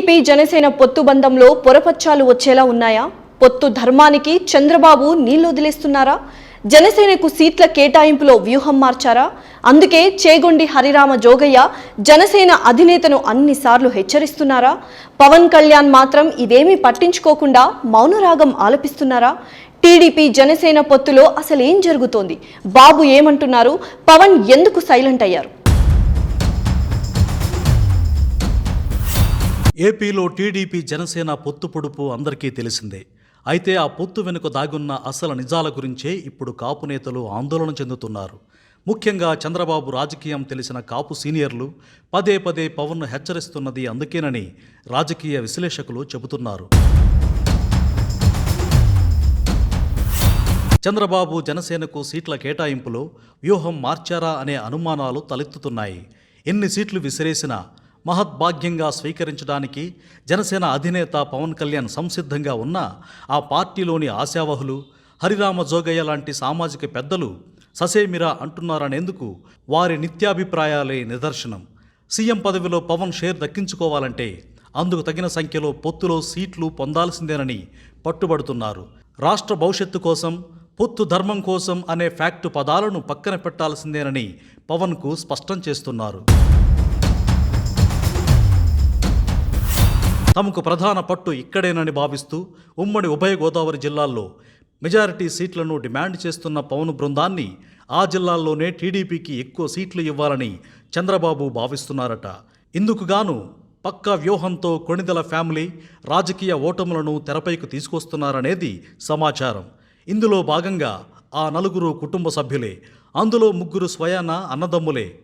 TDP Janasena పొత్తు బంధంలో పొరపచ్చాలు వచ్చేలా ఉన్నాయా? పొత్తు ధర్మానికి చంద్రబాబు నీళ్ళొదిలేస్తున్నారా జనసేనకు సీట్ల కేటాయింపులో వ్యూహం మార్చారా? అందుకే చేగొండి హరిరామ జోగయ్య జనసేన అధినేతను అన్నిసార్లు హెచ్చరిస్తున్నారా? పవన్ కళ్యాణ్ మాత్రం ఇదేమీ పట్టించుకోకుండా మౌనరాగం ఆలపిస్తున్నారా? టీడీపీ జనసేన పొత్తులో అసలేం జరుగుతోంది? బాబు ఏమంటున్నారు? పవన్ ఎందుకు సైలెంట్ అయ్యారు? ఏపీలో టీడీపీ జనసేన పొత్తు పొడుపు అందరికీ తెలిసిందే. అయితే ఆ పొత్తు వెనుక దాగున్న అసలు నిజాల గురించే ఇప్పుడు కాపు నేతలు ఆందోళన చెందుతున్నారు. ముఖ్యంగా చంద్రబాబు రాజకీయం తెలిసిన కాపు సీనియర్లు పదే పదే పవన్ను హెచ్చరిస్తున్నది అందుకేనని రాజకీయ విశ్లేషకులు చెబుతున్నారు. చంద్రబాబు జనసేనకు సీట్ల కేటాయింపులో వ్యూహం మార్చారా అనే అనుమానాలు తలెత్తుతున్నాయి. ఎన్ని సీట్లు విసిరేసినా మహద్భాగ్యంగా స్వీకరించడానికి జనసేన అధినేత పవన్ కళ్యాణ్ సంసిద్ధంగా ఉన్నా ఆ పార్టీలోని ఆశావహులు హరిరామ జోగయ్య లాంటి సామాజిక పెద్దలు ససేమిరా అంటున్నారనేందుకు వారి నిత్యాభిప్రాయాలే నిదర్శనం. సీఎం పదవిలో పవన్ షేర్ దక్కించుకోవాలంటే అందుకు తగిన సంఖ్యలో పొత్తులో సీట్లు పొందాల్సిందేనని పట్టుబడుతున్నారు. రాష్ట్ర భవిష్యత్తు కోసం పొత్తు ధర్మం కోసం అనే ఫ్యాక్టు పదాలను పక్కన పెట్టాల్సిందేనని పవన్కు స్పష్టం చేస్తున్నారు. తమకు ప్రధాన పట్టు ఇక్కడేనని భావిస్తూ ఉమ్మడి ఉభయ గోదావరి జిల్లాల్లో మెజారిటీ సీట్లను డిమాండ్ చేస్తున్న పవన్ బృందాన్ని ఆ జిల్లాల్లోనే టీడీపీకి ఎక్కువ సీట్లు ఇవ్వాలని చంద్రబాబు భావిస్తున్నారట. ఇందుకు గాను పక్కా వ్యూహంతో కొణిదల ఫ్యామిలీ రాజకీయ ఓటములను తెరపైకి తీసుకొస్తున్నారనేది సమాచారం. ఇందులో భాగంగా ఆ నలుగురు కుటుంబ సభ్యులే అందులో ముగ్గురు స్వయాన అన్నదమ్ములే.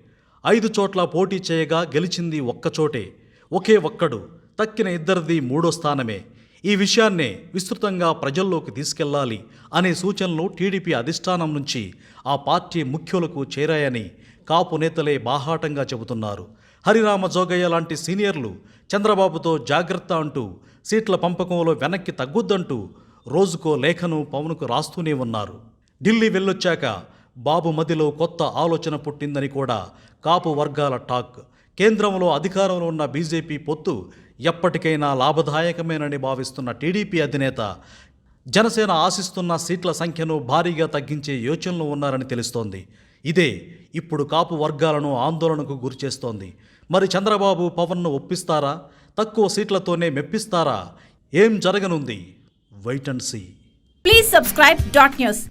ఐదు చోట్ల పోటీ చేయగా గెలిచింది ఒక్కచోటే ఒకే ఒక్కడు. తక్కిన ఇద్దరిది మూడో స్థానమే. ఈ విషయాన్నే విస్తృతంగా ప్రజల్లోకి తీసుకెళ్ళాలి అనే సూచనలు టీడీపీ అధిష్టానం నుంచి ఆ పార్టీ ముఖ్యులకు చేరాయని కాపు నేతలే బాహాటంగా చెబుతున్నారు. హరిరామ జోగయ్య లాంటి సీనియర్లు చంద్రబాబుతో జాగ్రత్త అంటూ సీట్ల పంపకంలో వెనక్కి తగ్గొద్దంటూ రోజుకో లేఖను పవన్కు రాస్తూనే ఉన్నారు. ఢిల్లీ వెళ్ళొచ్చాక బాబు మదిలో కొత్త ఆలోచన పుట్టిందని కూడా కాపు వర్గాల టాక్. కేంద్రంలో అధికారంలో ఉన్న బీజేపీ పొత్తు ఎప్పటికైనా లాభదాయకమేనని భావిస్తున్న టీడీపీ అధినేత జనసేన ఆశిస్తున్న సీట్ల సంఖ్యను భారీగా తగ్గించే యోచనలో ఉన్నారని తెలుస్తోంది. ఇదే ఇప్పుడు కాపు వర్గాలను ఆందోళనకు గురిచేస్తోంది మరి చంద్రబాబు పవన్ను ఒప్పిస్తారా? తక్కువ సీట్లతోనే మెప్పిస్తారా? ఏం జరగనుంది? Wait and see please subscribe dot news